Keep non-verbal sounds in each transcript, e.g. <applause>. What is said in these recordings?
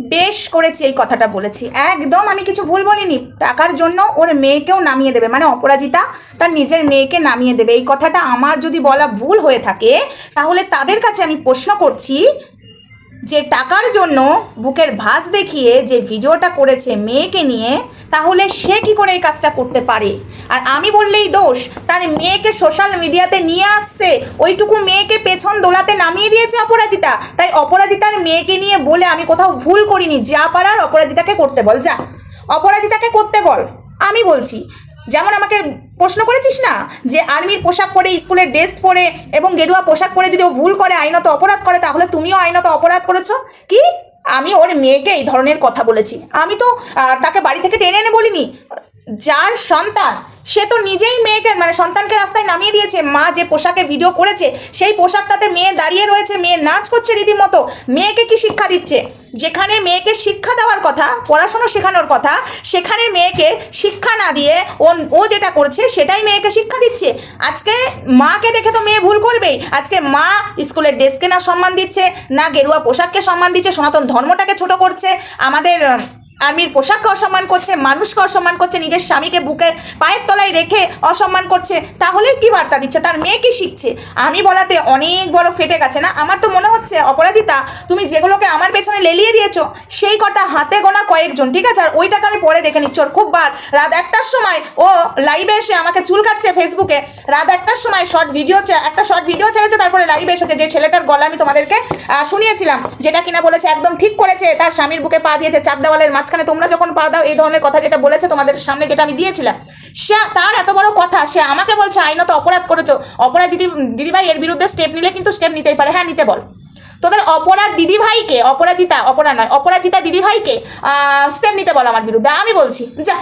বেশ করেছি এই কথাটা বলেছি। একদম আমি কিছু ভুল বলিনি। টাকার জন্য ওর মেয়েকেও নামিয়ে দেবে। মানে অপরাজিতা তার নিজের মেয়েকে নামিয়ে দেবে। এই কথাটা আমার যদি বলা ভুল হয়ে থাকে, তাহলে তাদের কাছে আমি প্রশ্ন করছি যে টাকার জন্য বুকের ভাঁজ দেখিয়ে যে ভিডিওটা করেছে মেয়েকে নিয়ে, তাহলে সে কি করে এই কাজটা করতে পারে? আর আমি বললেই দোষ, তার মেয়েকে সোশ্যাল মিডিয়াতে নিয়ে আসছে, ওইটুকু মেয়েকে পেছন দোলাতে নামিয়ে দিয়েছে অপরাজিতা। তাই অপরাজিতার মেয়েকে নিয়ে বলে আমি কোথাও ভুল করিনি, যা পারার অপরাজিতাকে করতে বল, যা। অপরাজিতাকে করতে বল, আমি বলছি। যেমন আমাকে প্রশ্ন করেছিস না? যে আর্মির পোশাক পরে, স্কুলের ড্রেস পরে এবং গেরুয়া পোশাক পরে যদি ও ভুল করে, আইনত অপরাধ করে, তাহলে তুমিও আইনত অপরাধ করেছ? কি? আমি ওর মেয়েকে এই ধরনের কথা বলেছি। আমি তো তাকে বাড়ি থেকে টেনে এনে বলিনি। যার সন্তান, সে তো নিজেই মেয়েকে মানে সন্তানকে রাস্তায় নামিয়ে দিয়েছে। মা যে পোশাকে ভিডিও করেছে, সেই পোশাকটাতে মেয়ে দাঁড়িয়ে রয়েছে, মেয়ে নাচ করছে রীতিমতো, মেয়েকে কি শিক্ষা দিচ্ছে? যেখানে মেয়েকে শিক্ষা দেওয়ার কথা, পড়াশুনো শেখানোর কথা, সেখানে মেয়েকে শিক্ষা না দিয়ে ও ও যেটা করছে, সেটাই মেয়েকে শিক্ষা দিচ্ছে। আজকে মাকে দেখে তো মেয়ে ভুল করবেই। আজকে মা স্কুলের ড্রেসকে না সম্মান দিচ্ছে, না গেরুয়া পোশাককে সম্মান দিচ্ছে, সনাতন ধর্মটাকে ছোট করছে। আমাদের আর্মির পোশাককে অসম্মান করছে, মানুষকে অসম্মান করছে, নিজের স্বামীকে বুকের পায়ের তলায় রেখে অসম্মান করছে তাহলে কি বার্তা দিচ্ছে? তার মেয়ে কি শিখছে? আমি বলাতে অনেক বড় ফেটে গেছে না? আমার তো মনে হচ্ছে, অপরাজিতা, তুমি যেগুলোকে আমার পেছনে লেলিয়ে দিয়েছ, সেই কটা হাতে গোনা কয়েকজন, ঠিক আছে? আর ওইটাকে আমি পরে দেখে নিচ্ছি। ওর খুব বার। রাত একটার সময় ও লাইভে এসে আমাকে চুলকাচ্ছে ফেসবুকে রাত একটার সময় শর্ট ভিডিও একটা শর্ট ভিডিও ছেড়েছে, তারপরে লাইভে এসেছে যে ছেলেটার গলা আমি তোমাদেরকে শুনিয়েছিলাম, যেটা কিনা বলেছে, একদম ঠিক করেছে, তার স্বামীর বুকে পা দিয়েছে চার দেওয়ালের মাঝখানে তোমরা যখন পা দাও, এই ধরনের কথা যেটা বলেছে তোমাদের সামনে যেটা আমি দিয়েছিলাম, সে তার এত বড় কথা, সে আমাকে বলছে, আইনত অপরাধ করেছ। অপরাধ দিদি, দিদিভাই এর বিরুদ্ধে স্টেপ নিলে কিন্তু স্টেপ নিতেই পারে। হ্যাঁ নিতে বল। তোদের অপরাধ দিদিভাইকে, অপরাজিতা, অপরাধ নয়, অপরাজিতা দিদিভাইকে স্টেপ নিতে বল আমার বিরুদ্ধে। আমি বলছি, যা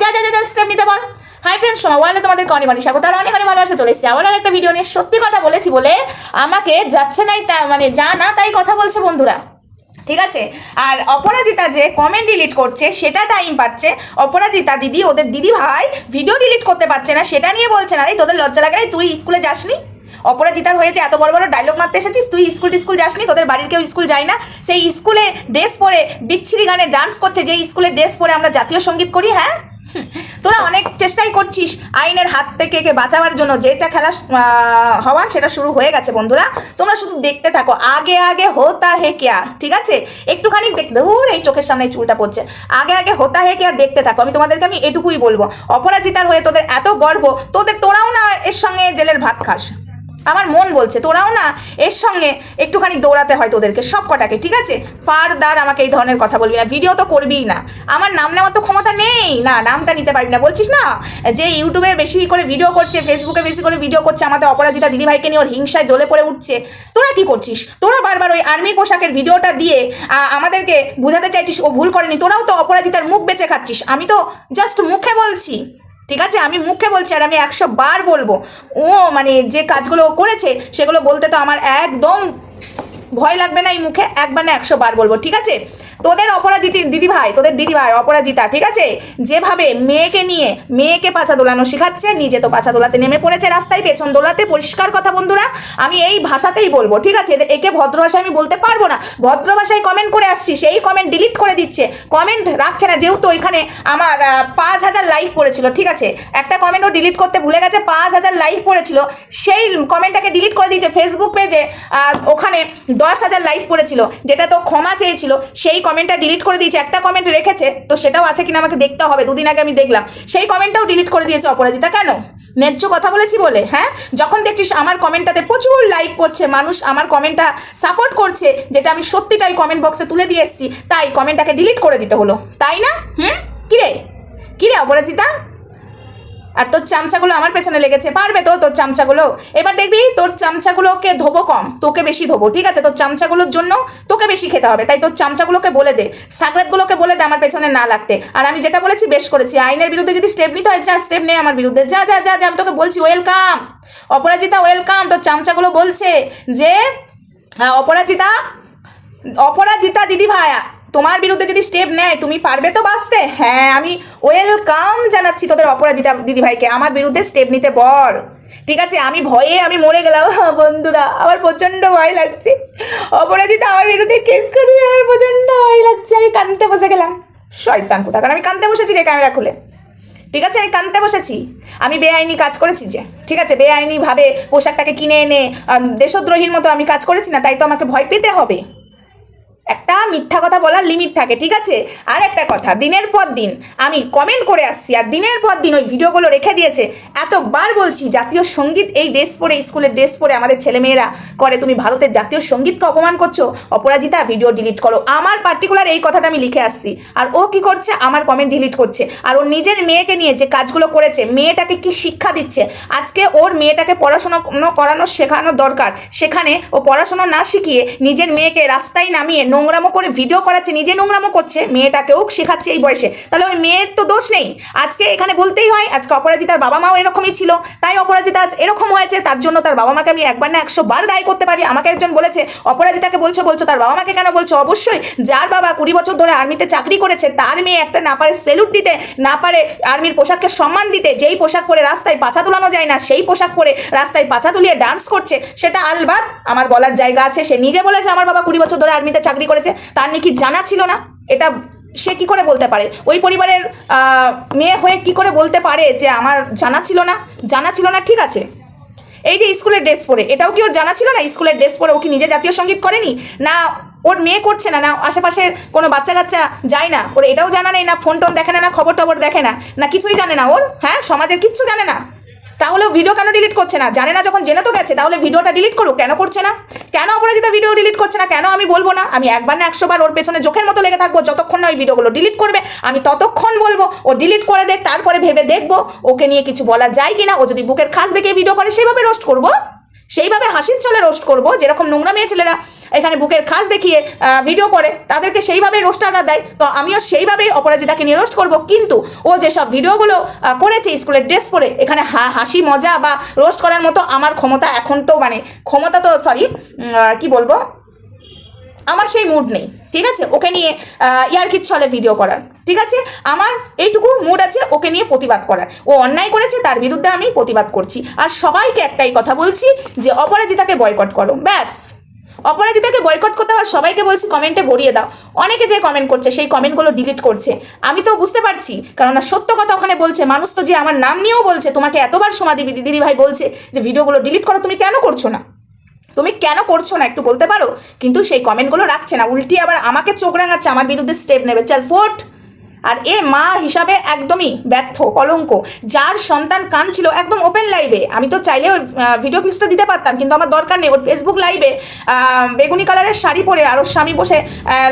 যা যা যা স্টেপ নিতে বল। হাই ফ্রেন্ডস সময় বলে তোমাদের অনেক অনেক স্বাগত আর অনেক অনেক ভালোবাসা চলে এসেছি। আবার একটা ভিডিও নিয়ে সত্যি কথা বলেছি বলে আমাকে যাচ্ছে নাই তা মানে যা না তাই কথা বলছে বন্ধুরা। ঠিক আছে? আর অপরাজিতা যে কমেন্ট ডিলিট করছে, সেটা টাইম পাচ্ছে। অপরাজিতা দিদি, ওদের দিদি ভাই ভিডিও ডিলিট করতে পারছে না, সেটা নিয়ে বলছে না তোদের লজ্জা লাগে তুই স্কুলে যাসনি? অপরাজিতার হয়েছে এত বড় বড় ডায়লগ মারতে এসেছিস, তুই স্কুল টিস্কুল যাসনি? তোদের বাড়ির কেউ স্কুল যায় না? সেই স্কুলে ড্রেস পরে বিচ্ছিরি গানে ডান্স করছে, যে স্কুলে ড্রেস পরে আমরা জাতীয় সংগীত করি হ্যাঁ? তোরা অনেক চেষ্টাই করছিস আইনের হাত থেকে একে বাঁচাবার জন্য। যেটা খেলা হওয়ার সেটা শুরু হয়ে গেছে বন্ধুরা। তোমরা শুধু দেখতে থাকো। আগে আগে হোতা হে কেয়া, ঠিক আছে? একটুখানি দেখতে ধর, এই চোখের সামনে চুলটা পড়ছে। আগে আগে হোতা হে কেয়া দেখতে থাকো। আমি তোমাদেরকে আমি এটুকুই বলব। অপরাজিতার হয়ে তোদের এত গর্ব, তোদের তোরাও না এর সঙ্গে জেলের ভাত খাস। আমার মন বলছে, তোরাও না এর সঙ্গে একটুখানি দৌড়াতে হয় তোদেরকে সব কটাকে, ঠিক আছে? ফারদার আমাকে এই ধরনের কথা বলবি না ভিডিও তো করবিই না। আমার নাম নেওয়ার তো ক্ষমতা নেই। না, নামটা নিতে পারবি না, বলছিস না? যে ইউটিউবে বেশি করে ভিডিও করছে ফেসবুকে বেশি করে ভিডিও করছে, আমাদের অপরাজিতা দিদিভাইকে নিয়ে ওর হিংসায় জ্বলে পড়ে উঠছে, তোরা কি করছিস? তোরা বারবার ওই আর্মি পোশাকের ভিডিওটা দিয়ে আমাদেরকে বোঝাতে চাইছিস, ও ভুল করেনি, তোরাও তো অপরাজিতার মুখ বেঁচে খাচ্ছিস, আমি তো জাস্ট মুখে বলছি। ঠিক আছে? আমি মুখে বলছি আর আমি একশো বার বলব। ও মানে যে কাজগুলো ও করেছে, সেগুলো বলতে তো আমার একদম ভয় লাগবে না এই মুখে। একবার না একশো বার বলব, ঠিক আছে? তোদের অপরাজিতি দিদি ভাই তোদের দিদি ভাই অপরাজিতা, ঠিক আছে? যেভাবে মেয়েকে নিয়ে, মেয়েকে পাছা দোলানো শেখাচ্ছে, নিজে তো পাছা দোলাতে নেমে পড়েছে রাস্তায়, পেছন দোলাতে, পরিষ্কার কথা বন্ধুরা, আমি এই ভাষাতেই বলব, ঠিক আছে? একে ভদ্র ভাষায় আমি বলতে পারব না। ভদ্র ভাষায় কমেন্ট করে আসছি, সেই কমেন্ট ডিলিট করে দিচ্ছে। কমেন্ট রাখছে না, যেহেতু ওইখানে আমার পাঁচ হাজার লাইক পড়েছিল, ঠিক আছে? একটা কমেন্টও ডিলিট করতে ভুলে গেছে, পাঁচ হাজার লাইক পড়েছিল। সেই কমেন্টটাকে ডিলিট করে দিয়েছে ফেসবুক পেজে ওখানে দশ হাজার লাইক পড়েছিল, যেটা তো ক্ষমা চেয়েছিল, সেই কমেন্টটা ডিলিট করে দিয়েছে, একটা কমেন্ট রেখেছে, তো সেটাও আছে কিনা আমাকে দেখতে হবে, দুদিন আগে আমি দেখলাম। সেই কমেন্টটাও ডিলিট করে দিয়েছে অপরাজিতা, কেন? ন্যায্য কথা বলেছি বলে হ্যাঁ? যখন দেখছিস আমার কমেন্টটাতে প্রচুর লাইক করছে, মানুষ আমার কমেন্টটা সাপোর্ট করছে, যেটা আমি সত্যিটাই কমেন্ট বক্সে তুলে দিয়ে এসেছি, তাই কমেন্টটাকে ডিলিট করে দিতে হলো। তাই না? হুম? কিরে কিরে অপরাজিতা? আর তোর চামচাগুলো আমার পেছনে লেগেছে, পারবে তো তোর চামচাগুলো? এবার দেখবি তোর চামচাগুলোকে ধোবো কম, তোকে বেশি ধোবো, ঠিক আছে? তোর চামচাগুলোর জন্য তোকে বেশি খেতে হবে, তাই তোর চামচাগুলোকে বলে দে সাকরাতগুলোকে বলে দে আমার পেছনে না লাগতে। আর আমি যেটা বলেছি বেশ করেছি, আইনের বিরুদ্ধে যদি স্টেপ নিতে হয়, যা স্টেপ নেই আমার বিরুদ্ধে, যা যা যা আমি তোকে বলছি ওয়েলকাম অপরাজিতা ওয়েলকাম তোর চামচাগুলো বলছে যে অপরাজিতা অপরাজিতা দিদি ভাইয়া তোমার বিরুদ্ধে যদি স্টেপ নেয়, তুমি পারবে তো বাঁচতে? হ্যাঁ আমি ওয়েলকাম জানাচ্ছি তোদের অপরাজিতা দিদি ভাইকে আমার বিরুদ্ধে স্টেপ নিতে বল। ঠিক আছে, আমি ভয়ে আমি মরে গেলাম। <laughs> বন্ধুরা, আমার প্রচণ্ড ভয় লাগছে। অপরাজিতা, আমার বিরুদ্ধে কেস করে, আমার প্রচণ্ড ভয় লাগছে। আমি কানতে বসে গেলাম। শয়তান কোথা কারণ আমি কানতে বসেছি রে ক্যামেরা খুলে। ঠিক আছে, আমি কানতে বসেছি। আমি বেআইনি কাজ করেছি যে। ঠিক আছে, বেআইনিভাবে পোশাকটাকে কিনে এনে দেশদ্রোহীর মতো আমি কাজ করেছি না, তাই তো আমাকে ভয় পেতে হবে। একটা মিথ্যা কথা বলার লিমিট থাকে, ঠিক আছে? আর একটা কথা, দিনের পর দিন, আমি কমেন্ট করে আসছি, আর দিনের পর দিন ওই ভিডিওগুলো রেখে দিয়েছে। এতবার বলছি, জাতীয় সংগীত এই ড্রেস পরে, স্কুলের ড্রেস পরে আমাদের ছেলেমেয়েরা করে, তুমি ভারতের জাতীয় সঙ্গীতকে অপমান করছ? অপরাজিতা ভিডিও ডিলিট করো। আমার পার্টিকুলার এই কথাটা আমি লিখে আসছি। আর ও কি করছে? আমার কমেন্ট ডিলিট করছে। আর ও নিজের মেয়েকে নিয়ে যে কাজগুলো করেছে, মেয়েটাকে কি শিক্ষা দিচ্ছে? আজকে ওর মেয়েটাকে পড়াশোনা করানো শেখানো দরকার। সেখানে ও পড়াশোনা না শিখিয়ে নিজের মেয়েকে রাস্তায় নামিয়ে নোংরামো করে ভিডিও করাচ্ছে, নিজে নোংরামো করছে, মেয়েটাকেও শেখাচ্ছে এই বয়সে। তাহলে ওই মেয়ের তো দোষ নেই। আজকে এখানে বলতেই হয়, আজকে অপরাজিতার বাবা মাও এরকমই ছিল। তাই অপরাজিতা আজ এরকম হয়েছে, তার জন্য তার বাবা মাকে আমি একবার না একশো বার দায়ী করতে পারি। আমাকে একজন বলেছে, অপরাজিতাকে বলছো বলছো তার বাবা মাকে কেন বলছো? অবশ্যই যার বাবা কুড়ি বছর ধরে আর্মিতে চাকরি করেছে, তার মেয়ে একটা না পারে সেলুট দিতে, না পারে আর্মির পোশাককে সম্মান দিতে, যেই পোশাক পরে রাস্তায় পাছা তোলানো যায় না, সেই পোশাক পরে রাস্তায় পাছা তুলিয়ে ডান্স করছে, সেটা আলবাদ আমার বলার জায়গা আছে। সে নিজে বলেছে, আমার বাবা কুড়ি বছর ধরে আর্মিতে চাকরি করেছে, তার নাকি জানা ছিল না? এটা সে কি করে বলতে পারে? ওই পরিবারের মেয়ে হয়ে কি করে বলতে পারে যে আমার জানা ছিল না? জানা ছিল না, ঠিক আছে। এই যে স্কুলের ড্রেস পরে, এটাও কি ওর জানা ছিল না? স্কুলের ড্রেস পরে ও কি নিজে জাতীয় সংগীত করেনি? না, ওর মেয়ে করছে না না আশেপাশের কোনো বাচ্চা কাচ্চা যায় না? ওর এটাও জানা নেই, না ফোন টোন দেখে না না খবর টবর দেখে না না, কিছুই জানে না ওর? হ্যাঁ সমাজের কিচ্ছু জানে না? তাহলে ভিডিও কেন ডিলিট করছে না? জানে না যখন জেনে তো গেছে, তাহলে ভিডিওটা ডিলিট করুক, কেন করছে না? কেন অপরাজিতা ভিডিও ডিলিট করছে না? কেন আমি বলব না? আমি একবার না একশো বার ওর পেছনে চোখের মতো লেগে থাকব, যতক্ষণ না ওই ভিডিওগুলো ডিলিট করবে, আমি ততক্ষণ বলব, ও ডিলিট করে দেখ তারপরে ভেবে দেখব, ওকে নিয়ে কিছু বলা যায় কিনা, ও যদি বুকের খাস দেখে ভিডিও করে, সেভাবে রোস্ট করব? সেইভাবে হাসির চলে রোস্ট করব, যেরকম নোংরা মেয়ে ছেলেরা এখানে বুকের খাস দেখিয়ে ভিডিও করে, তাদেরকে সেইভাবে রোস্টাররা দেয়। তো আমিও সেইভাবেই অপরাজিতাকে নিয়ে রোস্ট করব। কিন্তু ও যেসব ভিডিওগুলো করেছে স্কুলের ড্রেস পরে, এখানে হাসি, মজা বা রোস্ট করার মতো আমার ক্ষমতা এখন তো মানে ক্ষমতা তো সরি কি বলব? আমার সেই মুড নেই। ঠিক আছে? ওকে নিয়ে ইয়ারকির ছলে ভিডিও করার। ঠিক আছে? আমার এইটুকু মুড আছে, ওকে নিয়ে প্রতিবাদ করার। ও অন্যায় করেছে, তার বিরুদ্ধে আমি প্রতিবাদ করছি। আর সবাইকে একটাই কথা বলছি যে, অপরাজিতাকে বয়কট করো। ব্যাস। অপরাজিতাকে বয়কট করতে আর সবাইকে বলছি কমেন্টে ভরিয়ে দাও। অনেকে যে কমেন্ট করছে, সেই কমেন্টগুলো ডিলিট করছে। আমি তো বুঝতে পারছি কারণ সত্য কথা ওখানে বলছে, মানুষ তো যে আমার নাম নিয়েও বলছে, তোমাকে এতবার সমাধি দিদি ভাই বলছে যে ভিডিওগুলো ডিলিট করো, তুমি কেন করছ না? তুমি কেন করছ না একটু বলতে পারো? কিন্তু সেই কমেন্টগুলো রাখছে না। উল্টি আবার আমাকে চোখ রাঙাচ্ছে, আমার বিরুদ্ধে স্টেপ নেবে। চাল ফোট আর এ মা হিসাবে একদমই ব্যর্থ, কলঙ্ক। যার সন্তান কাঁদছিল একদম ওপেন লাইভে আমি তো চাইলে ওর ভিডিও ক্লিপসটা দিতে পারতাম, কিন্তু আমার দরকার নেই। ওর ফেসবুক লাইভে বেগুনি কালারের শাড়ি পরে আর ওর স্বামী বসে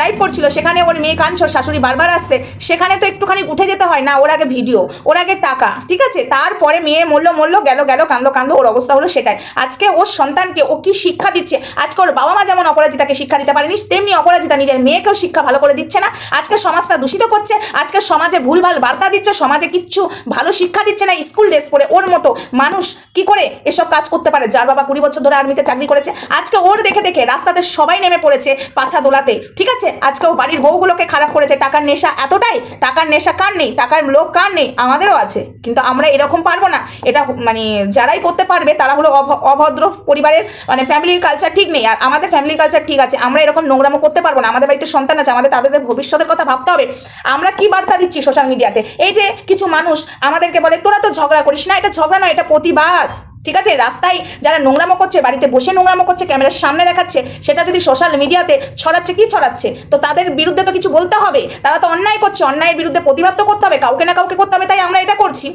লাইভ করছিল। সেখানে ওর মেয়ে কাঁদছে শাশুড়ি বারবার আসছে। সেখানে তো একটুখানি উঠে যেতে হয় না, ওর আগে ভিডিও ওর আগে টাকা, ঠিক আছে? তারপরে মেয়ে মরলো মরলো, গেল গেল কান্দলো কান্দলো ওর অবস্থা হলো সেটাই। আজকে ওর সন্তানকে ও কি শিক্ষা দিচ্ছে? আজকে ওর বাবা মা যেমন অপরাজিতাকে শিক্ষা দিতে পারেনি, তেমনি অপরাজিতা নিজের মেয়েকেও শিক্ষা ভালো করে দিচ্ছে না। আজকে সমাজটা দূষিত করছে আজকে সমাজে ভুলভাল বার্তা দিচ্ছে, সমাজে কিচ্ছু ভালো শিক্ষা দিচ্ছে না, স্কুল ড্রেস পরে ওর মতো মানুষ কি করে এসব কাজ করতে পারে? যার বাবা কুড়ি বছর ধরে আর্মিতে চাকরি করেছে। আজকে ওর দেখে দেখে রাস্তাতে সবাই নেমে পড়েছে পাছা দোলাতে। ঠিক আছে? আজকে ও বাড়ির বউগুলোকে খারাপ করেছে। টাকার নেশা এতটাই, টাকার নেশা কার নেই? টাকার লোক কার নেই? আমাদেরও আছে। কিন্তু আমরা এরকম পারব না। এটা মানে যারাই করতে পারবে, তারা হলো অভ- অভদ্র পরিবারের মানে ফ্যামিলির কালচার ঠিক নেই। আর আমাদের ফ্যামিলির কালচার ঠিক আছে। আমরা এরকম নোংরামো করতে পারব না। আমাদের বাড়িতে সন্তান আছে। আমাদের তাদের ভবিষ্যতের কথা ভাবতে হবে। আমরা কি বার্তা দিচ্ছি সোশ্যাল মিডিয়াতে এই যে কিছু মানুষ আমাদেরকে বলে, তোরা তো ঝগড়া করিস না, এটা ঝগড়া নয়, এটা প্রতিবাদ। ঠিক আছে? রাস্তায় যারা নোংরামো করছে, বাড়িতে বসে নোংরামো করছে, ক্যামেরার সামনে দেখাচ্ছে, সেটা যদি সোশ্যাল মিডিয়াতে ছড়াচ্ছে, কি ছড়াচ্ছে? তো তাদের বিরুদ্ধে তো কিছু বলতে হবে। তারা তো অন্যায় করছে, অন্যায়ের বিরুদ্ধে প্রতিবাদ তো করতে হবে, কাউকে না কাউকে করতে হবে, তাই আমরা এটা করছি।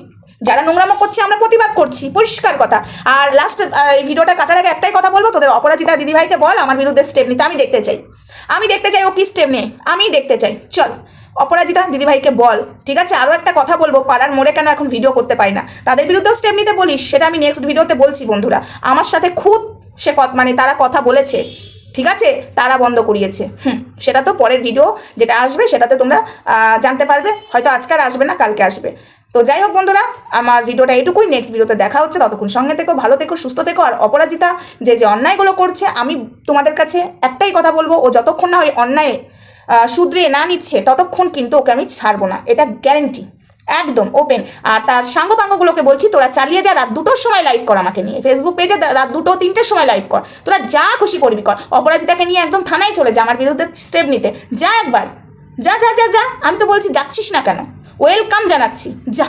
যারা নোংরামো করছে, আমরা প্রতিবাদ করছি, পরিষ্কার কথা। আর লাস্ট এই ভিডিওটা কাটার আগে একটাই কথা বলব, তোদের অপরাজিতা দিদিভাইকে বল, আমার বিরুদ্ধে স্টেপ নিতে। আমি দেখতে চাই। আমি দেখতে চাই ও কি স্টেপ নেই আমি দেখতে চাই। চল। অপরাজিতা, দিদিভাইকে বল। ঠিক আছে? আরও একটা কথা বলব, পাড়ার মোড়ে কেন এখন ভিডিও করতে পারি না? তাদের বিরুদ্ধেও স্টেপ নিতে বলিস, সেটা আমি নেক্সট ভিডিওতে বলছি বন্ধুরা। আমার সাথে খুব সে মানে তারা কথা বলেছে, ঠিক আছে? তারা বন্ধ করিয়েছে। হুম, সেটা তো পরের ভিডিও যেটা আসবে, সেটাতে তোমরা জানতে পারবে। হয়তো আজকে আর আসবে না, কালকে আসবে। তো যাই হোক বন্ধুরা, আমার ভিডিওটা এটুকুই। নেক্সট ভিডিওতে দেখা হচ্ছে। ততক্ষণ সঙ্গে থেকো, ভালো থেকো, সুস্থ থেকো। আর অপরাজিতা, যে যে অন্যায়গুলো করছে, আমি তোমাদের কাছে একটাই কথা বলব, ও যতক্ষণ না ওই অন্যায় আহ, শুধরিয়ে না নিচ্ছে ততক্ষণ কিন্তু ওকে আমি ছাড়বো না। এটা গ্যারেন্টি একদম ওপেন আর তার সাঙ্গপাঙ্গগুলোকে বলছি তোরা চালিয়ে যা রাত দুটোর সময় লাইভ কর আমাকে নিয়ে। ফেসবুক পেজে রাত দুটো তিনটের সময় লাইভ কর। তোরা যা খুশি করবি কর। অপরাজিতাকে নিয়ে একদম থানায় চলে যা আমার বিরুদ্ধে স্টেপ নিতে। যা একবার। যা যা যা যা। আমি তো বলছি যাচ্ছিস না কেন? ওয়েলকাম জানাচ্ছি। যা।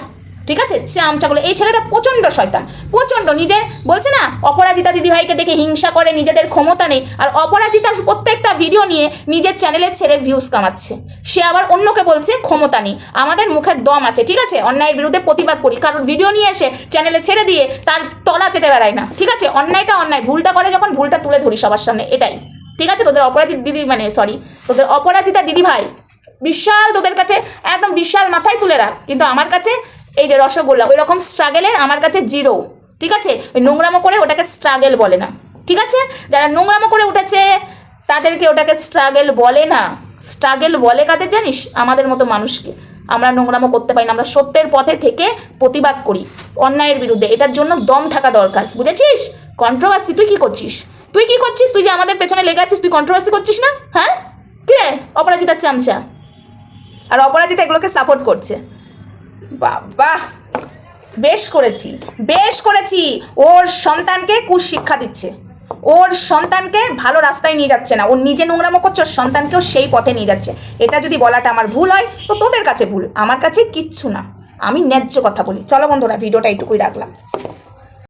ঠিক আছে? চামচাগুলো এই ছেলেটা প্রচণ্ড শয়তান, প্রচণ্ড নিজের, বলছে না, অপরাজিতা দিদিভাইকে দেখে হিংসা করে, নিজেদের ক্ষমতা নেই, আর অপরাজিতা প্রত্যেকটা ভিডিও নিয়ে নিজের চ্যানেলে ছেড়ে ভিউজ কামাচ্ছে। সে আবার অন্যকে বলছে, ক্ষমতা নেই, আমাদের মুখের দম আছে, ঠিক আছে? অন্যায়ের বিরুদ্ধে প্রতিবাদ করি, কারণ ভিডিও নিয়ে এসে চ্যানেলে ছেড়ে দিয়ে তার তলা চেটে বেড়ায় না, ঠিক আছে? অন্যায়টা অন্যায়, ভুলটা করে যখন ভুলটা তুলে ধরি সবার সামনে, এটাই। ঠিক আছে? তোদের অপরাজিত দিদি মানে সরি তোদের অপরাজিতা দিদি ভাই বিশাল তোদের কাছে, একদম বিশাল মাথায় তুলে রাখ, কিন্তু আমার কাছে এই যে রসগোল্লা, ওই রকম স্ট্রাগেলের আমার কাছে জিরো ঠিক আছে? ওই নোংরামো করে ওটাকে স্ট্রাগেল বলে না। ঠিক আছে? যারা নোংরামো করে উঠেছে, তাদেরকে ওটাকে স্ট্রাগেল বলে না। স্ট্রাগেল বলে কাদের জানিস? আমাদের মতো মানুষকে। আমরা নোংরামো করতে পারি না। আমরা সত্যের পথে থেকে প্রতিবাদ করি অন্যায়ের বিরুদ্ধে। এটার জন্য দম থাকা দরকার। বুঝেছিস? কন্ট্রোভার্সি তুই কি করছিস? তুই কি করছিস? তুই যে আমাদের পেছনে লেগে আছিস, তুই কন্ট্রোভার্সি করছিস না? হ্যাঁ? কি অপরাজিতার চামচা। আর অপরাজিতা এগুলোকে সাপোর্ট করছে। বাবা, বেশ করেছি বেশ করেছি। ওর সন্তানকে কুশিক্ষা দিচ্ছে। ওর সন্তানকে ভালো রাস্তায় নিয়ে যাচ্ছে না। ওর নিজে নোংরামো করছে, ওর সন্তানকেও সেই পথে নিয়ে যাচ্ছে। এটা যদি বলাটা আমার ভুল হয়, তো তোদের কাছে ভুল। আমার কাছে কিচ্ছু না। আমি ন্যায্য কথা বলি। চলো বন্ধুরা, ভিডিওটা এইটুকুই রাখলাম।